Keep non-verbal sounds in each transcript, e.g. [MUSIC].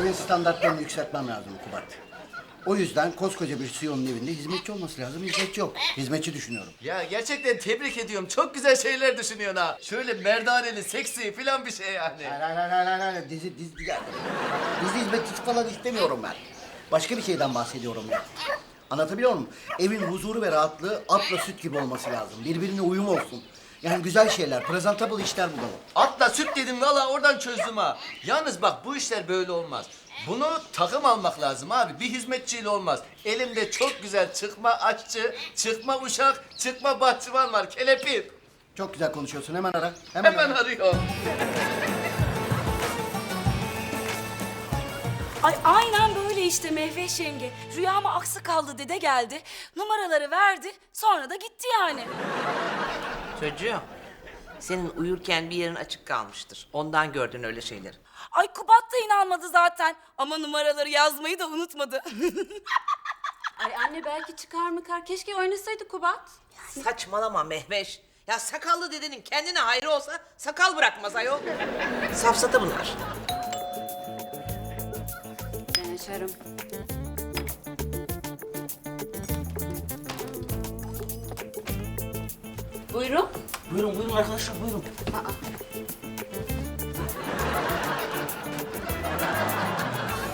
Evin standartlarını yükseltmem lazım Kubat. O yüzden koskoca bir CEO'nun evinde hizmetçi olması lazım. Hizmetçi yok. Hizmetçi düşünüyorum. Ya gerçekten tebrik ediyorum. Çok güzel şeyler düşünüyorsun ha. Şöyle merdaneli, seksi falan bir şey yani. Hayır hayır hayır hayır, hayır. Dizi, dizi, ya, dizi hizmetçisi falan istemiyorum ben. Başka bir şeyden bahsediyorum ya. Anlatabiliyor muyum? Evin huzuru ve rahatlığı atla süt gibi olması lazım. Birbirine uyum olsun. Yani güzel şeyler, presentable işler bulalım. Atla süt dedim valla oradan çözdüm ha. Yalnız bak bu işler böyle olmaz. Bunu takım almak lazım abi. Bir hizmetçiyle olmaz. Elimde çok güzel çıkma aşçı, çıkma uşak, çıkma bahçıvan var. Kelepir. Çok güzel konuşuyorsun. Hemen ara. Hemen, Hemen ara. arıyor. Ay aynen böyle işte Mehveş yenge. Rüyama aksı kaldı dede geldi. Numaraları verdi. Sonra da gitti yani. Çocuğum, senin uyurken bir yerin açık kalmıştır. Ondan gördün öyle şeyleri. Ay Kubat da inanmadı zaten. Ama numaraları yazmayı da unutmadı. [LAUGHS] Ay anne belki çıkar mı kar? Keşke oynasaydı Kubat. Saçmalama Mehveş. Ya sakallı dedenin kendine hayrı olsa sakal bırakmaz ayol. Safsata bunlar. Ben açarım. Buyurun. Buyurun buyurun arkadaşlar buyurun.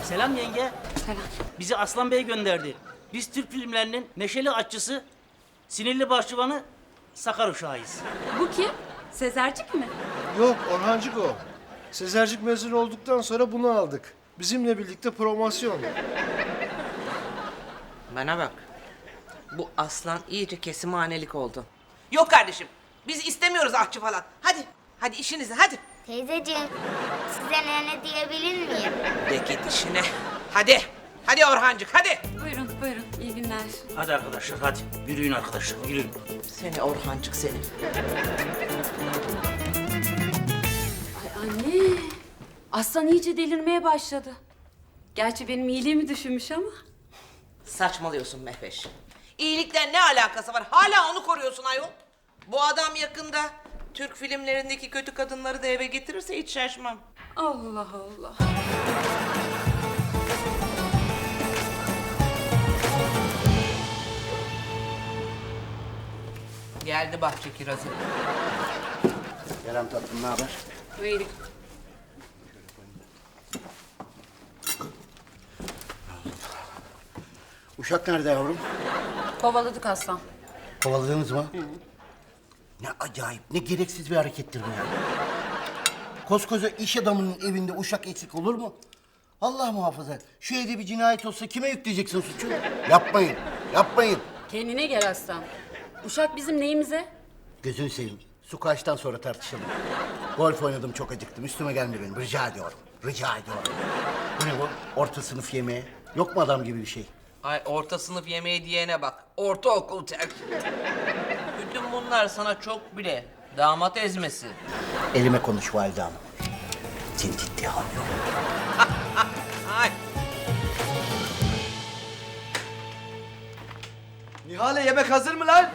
Selam yenge. Selam. Bizi Aslan Bey gönderdi. Biz Türk filmlerinin neşeli açısı, sinirli bahçıvanı Sakar uşağıyız. Bu kim? Sezercik mi? Yok Orhancık o. Sezercik mezun olduktan sonra bunu aldık. Bizimle birlikte promosyon. Bana bak. Bu aslan iyice kesimhanelik oldu. Yok kardeşim. Biz istemiyoruz ahçı falan. Hadi. Hadi işinize hadi. Teyzeciğim, size nene diyebilir miyim? De git işine. Hadi. Hadi Orhancık hadi. Buyurun buyurun. İyi günler. Hadi arkadaşlar hadi. Yürüyün arkadaşlar yürüyün. Seni Orhancık seni. Ay anne. Aslan iyice delirmeye başladı. Gerçi benim iyiliğimi düşünmüş ama. Saçmalıyorsun Mehveş. İyilikle ne alakası var? Hala onu koruyorsun ayol. Bu adam yakında Türk filmlerindeki kötü kadınları da eve getirirse hiç şaşmam. Allah Allah. Geldi bahçe kirazı. Kerem tatlım ne haber? Buyurun. Uşak nerede yavrum? Kovaladık aslan. Kovaladınız mı? Ne acayip, ne gereksiz bir harekettir bu ya. Koskoca iş adamının evinde uşak eksik olur mu? Allah muhafaza. Şu evde bir cinayet olsa kime yükleyeceksin suçu? Yapmayın, yapmayın. Kendine gel aslan. Uşak bizim neyimize? Gözünü seveyim. Su kaçtan sonra tartışalım. Golf oynadım çok acıktım. Üstüme gelme benim. Rica ediyorum. Rica ediyorum. Bu ne bu? Orta sınıf yemeği. Yok mu adam gibi bir şey? Ay orta sınıf yemeği diyene bak. Ortaokul terk. Bunlar sana çok bile. Damat ezmesi. Elime konuş valide hanım. Seni ciddiye almıyorum. [LAUGHS] Ay. Nihale yemek hazır mı lan?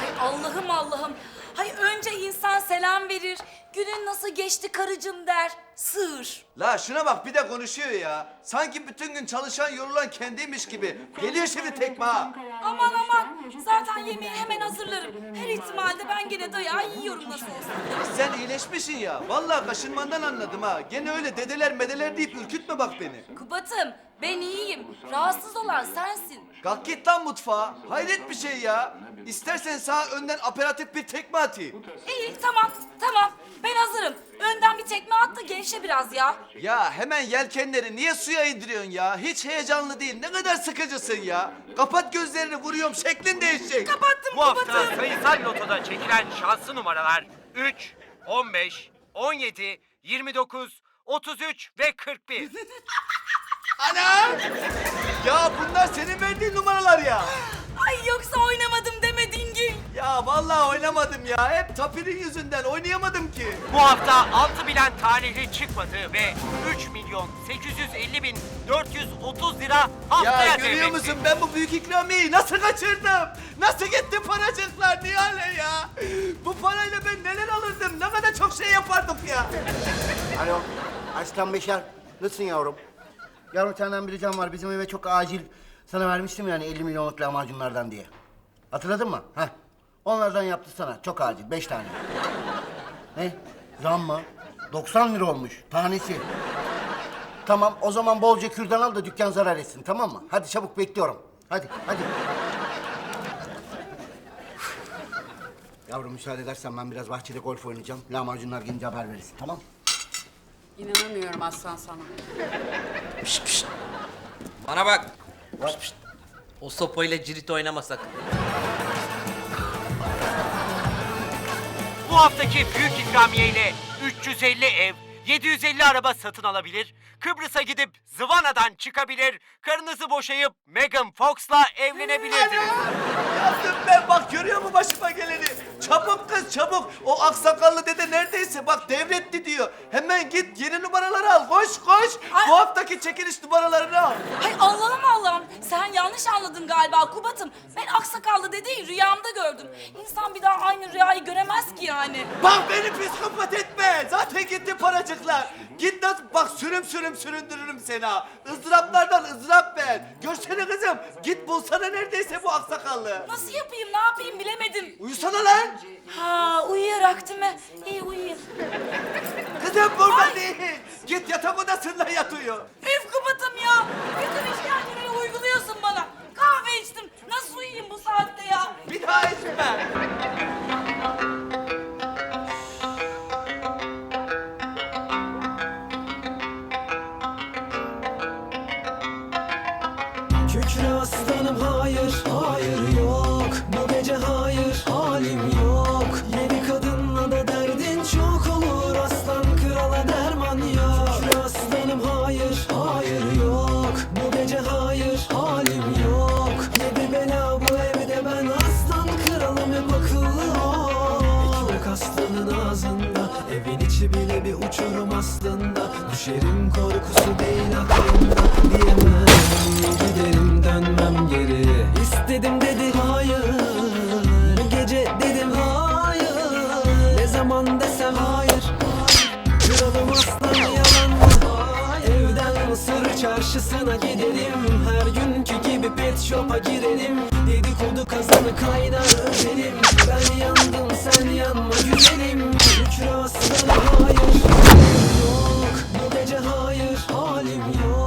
Ay Allah'ım Allah'ım. Hay önce insan selam verir. Günün nasıl geçti karıcığım der. Sığır. La şuna bak bir de konuşuyor ya. Sanki bütün gün çalışan yorulan kendiymiş gibi. Geliyor şimdi tekme ha. Aman aman. Zaten yemeği hemen hazırlarım. Her ihtimalde ben gene dayağı yiyorum nasıl olsa. Sen iyileşmişsin ya. Vallahi kaşınmandan anladım ha. Gene öyle dedeler medeler deyip ürkütme bak beni. Kubat'ım ben iyiyim. Rahatsız olan sensin. Kalk git lan mutfağa. Hayret bir şey ya. İstersen sağ önden aperatif bir tekme atayım. İyi tamam tamam. Ben hazırım. Önden bir tekme at da gevşe biraz ya. Ya hemen yelkenleri niye suya indiriyorsun ya? Hiç heyecanlı değil. Ne kadar sıkıcısın ya. Kapat gözlerini vuruyorum şeklin değişecek. Kapattım Bu hafta Kubat'ım. sayısal lotoda çekilen şanslı numaralar 3, 15, 17, 29, 33 ve 41. [LAUGHS] Ana! Ya bunlar senin verdiğin numaralar ya. Ay yoksa oynamadım deme dingil. Ya vallahi oynamadım ya. Hep Tapir'in yüzünden oynayamadım ki. Bu hafta 6 bilen talihli çıkmadı ve 3 milyon 850 bin 430 lira haftaya Ya görüyor devretti. musun ben bu büyük ikramiyeyi nasıl kaçırdım? Nasıl gitti paracıklar Nihale ya? Bu parayla ben neler alırdım? Ne kadar çok şey yapardım ya. Alo, Aslan Beşer. Nasılsın yavrum? Yavrum senden bir ricam var. Bizim eve çok acil sana vermiştim yani 50 milyonluk lahmacunlardan diye. Hatırladın mı? Heh. Onlardan yaptı sana. Çok acil. Beş tane. ne? Zam mı? 90 lira olmuş tanesi. Tamam o zaman bolca kürdan al da dükkan zarar etsin tamam mı? Hadi çabuk bekliyorum. Hadi hadi. Yavrum müsaade edersen ben biraz bahçede golf oynayacağım. Lahmacunlar gelince haber verirsin tamam İnanamıyorum Aslan sana. Bana bak. O sopayla cirit oynamasak. Bu haftaki büyük ikramiye ile 350 ev, 750 araba satın alabilir, Kıbrıs'a gidip Zıvana'dan çıkabilir, karınızı boşayıp Megan Fox'la evlenebilirsiniz. Yazdım ben bak görüyor musun başıma geleni? Çabuk kız çabuk. O aksakallı dede neredeyse bak devretti diyor. Hemen git yeni numaraları al. Koş koş. Ay. Bu haftaki çekiliş numaralarını al. Hay Allah'ım Allah'ım. Sen yanlış anladın galiba Kubat'ım. Ben aksakallı dedeyi rüyamda gördüm. İnsan bir daha aynı rüyayı göremez ki yani. Bak beni psikopat etme. Zaten gitti paracıklar. Git nasıl bak sürüm sürüm süründürürüm seni ha. Izdıraplardan ızdırap ben. Görsene kızım. Git bulsana neredeyse bu aksakallı. Nasıl yapayım ne yapayım bilemedim. Uyusana lan. Ha uyuyarak değil mi? İyi uyuyayım. Kızım burada değil. Git yatak odasında yatıyor. Üf Kubat'ım ya. Bütün işkenceleri uyguluyorsun bana. Kahve içtim. Nasıl uyuyayım bu saatte ya? Bir daha içme. Kükre aslanım hayır, hayır yok Bu gece hayır, halim yok. Yedi kadınla da derdin çok olur. Aslan krala derman yok. Aslanım hayır, hayır yok. Bu gece hayır, halim yok. Yedi bela bu evde ben aslan kralım hep akıllı Ekmek aslanın ağzında Evin içi bile bir uçurum aslında. Düşerim karşısına gidelim. Her günkü gibi pet shop'a girelim. Dedikodu kazanı kaynar ödelim. Ben yandım sen yanma güzelim. Şükür aslanı hayır. Yok bu gece hayır. Halim yok.